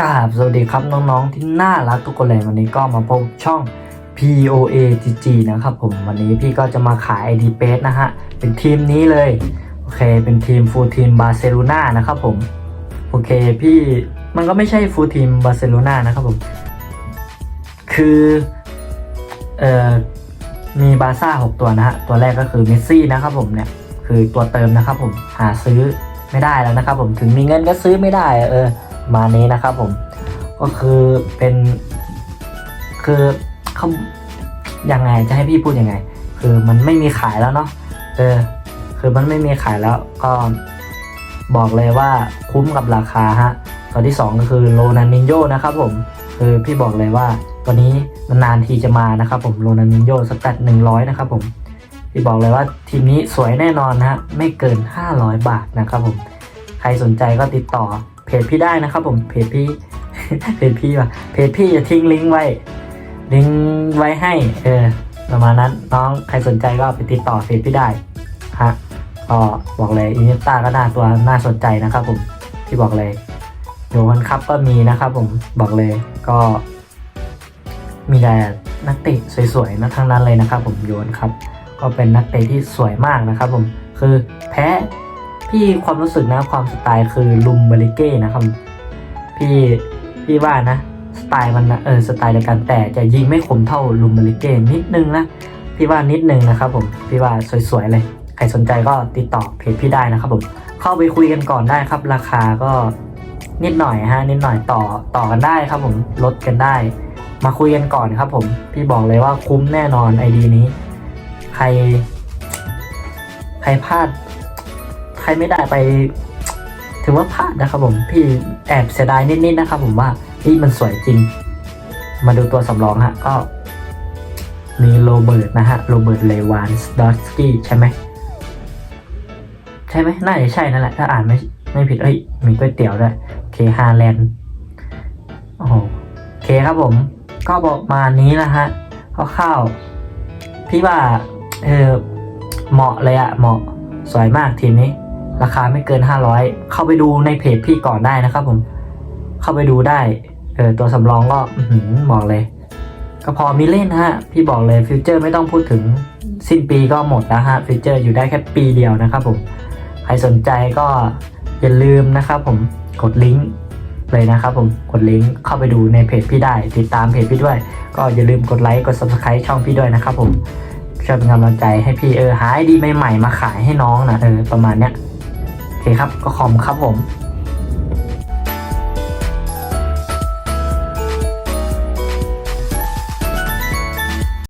กราบสวัสดีครับน้องๆที่น่ารักทุกคนเลยวันนี้ก็มาพบช่อง POA GG นะครับผมวันนี้พี่ก็จะมาขาย ID p a g e นะฮะ เป็นทีมนี้เลย โอเค เป็นทีมฟูลทีมบาร์เซโลนานะครับผม โอเคพี่มันก็ไม่ใช่ฟูลทีมบาร์เซโลนานะครับผม คือเอ่อมีบาร์ซ่า6ตัวนะฮะ ตัวแรกก็คือเมสซี่นะครับผมเนี่ย คือตัวเติมนะครับผมหาซื้อไม่ได้แล้วนะครับผมถึงมีเงินก็ซื้อไม่ได้เออ มาณนี้นะครับผม ก็คือเป็น คือเขายังไงจะให้พี่พูดยังไง คือมันไม่มีขายแล้วเนาะเออ คือมันไม่มีขายแล้วก็บอกเลยว่าคุ้มกับราคาฮะตัวที่สองก็คือโรนันนินโยนะครับผม คือพี่บอกเลยว่าตัวนี้มันนานทีจะมานะครับผมโรนันนินโยสแตทหนึ่งร้อยนะครับผมพี่บอกเลยว่าทีมนี้สวยแน่นอนนะฮะไม่เกิน 500 บาทนะครับผม ใครสนใจก็ติดต่อ จพี่ได้นะครับผมเพจพี่เพจพี่ว่ะเพจพี่จะทิ้งลิงก์ไว้ ลิงก์ไว้ให้เออประมาณนั้นน้องใครสนใจก็ไปติดต่อเพจพี่ได้ฮะก็บอกเลยอินิต้าก็น่าตัวน่าสนใจนะครับผมพี่บอกเลยโยฮันคัพก็มีนะครับผมบอกเลยก็ มีแต่นักเตะสวยๆนะทั้งนั้นเลยนะครับผมโยนครับ ก็เป็นนักเตะที่สวยมากนะครับผมคือแพ้ พี่ความรู้สึกนะความสไตล์คือลุมเบริเก้นะครับพี่พี่ว่านะสไตล์มันนะเออสไตล์เดียวกันแต่จะยิงไม่คมเท่าลุมเบริเก้นิดนึงนะพี่ว่านิดนึงนะครับผมพี่ว่าสวยๆเลยใครสนใจก็ติดต่อเพจพี่ได้นะครับผมเข้าไปคุยกันก่อนได้ครับ ราคาก็นิดหน่อยฮะนิดหน่อยต่อต่อกันได้ครับผมลดกันได้ มาคุยกันก่อนครับผมพี่บอกเลยว่าคุ้มแน่นอนไอดีนี้ ใคร ใครพลาด ใครไม่ได้ไป ถือว่าพลาดนะครับผมพี่แอบเสียดายนิดๆนะครับผมว่านี่มันสวยจริง มาดูตัวสำรองฮะก็ มีโรเบิร์ตนะฮะโรเบิร์ตเลวานสดอสกี้ใช่ไหมใช่ไหมน่าจะใช่นั่นแหละ ถ้าอ่านไม่ไม่ผิดเอ้ยมีก๋วยเตี๋ยวด้วยเคฮาแลนด์โอ้โหโอเคครับผม ก็บอกมานี้นะฮะคร่าๆพี่ว่าเออเหมาะเลยอะเหมาะสวยมากทีมนี้ ราคาไม่เกิน 500 เข้าไปดูในเพจพี่ก่อนได้นะครับผม เข้าไปดูได้ เออตัวสำรองก็อื้อหือบอกเลย ก็พอมีเล่นนะฮะ พี่บอกเลยฟิวเจอร์ไม่ต้องพูดถึงสิ้นปีก็หมดแล้วฮะฟิวเจอร์อยู่ได้แค่ปีเดียวนะครับผม ใครสนใจก็อย่าลืมนะครับผมกดลิงก์เลยนะครับผมกดลิงก์เข้าไปดูในเพจพี่ได้ ติดตามเพจพี่ด้วย ก็อย่าลืมกดไลค์กด subscribe ช่องพี่ด้วยนะครับผมช่วยเป็นกำลังใจให้พี่เออหาไอดีใหม่ๆมาขายให้น้องนะเออประมาณเนี้ย โอเคครับก็ขอบคุณครับผม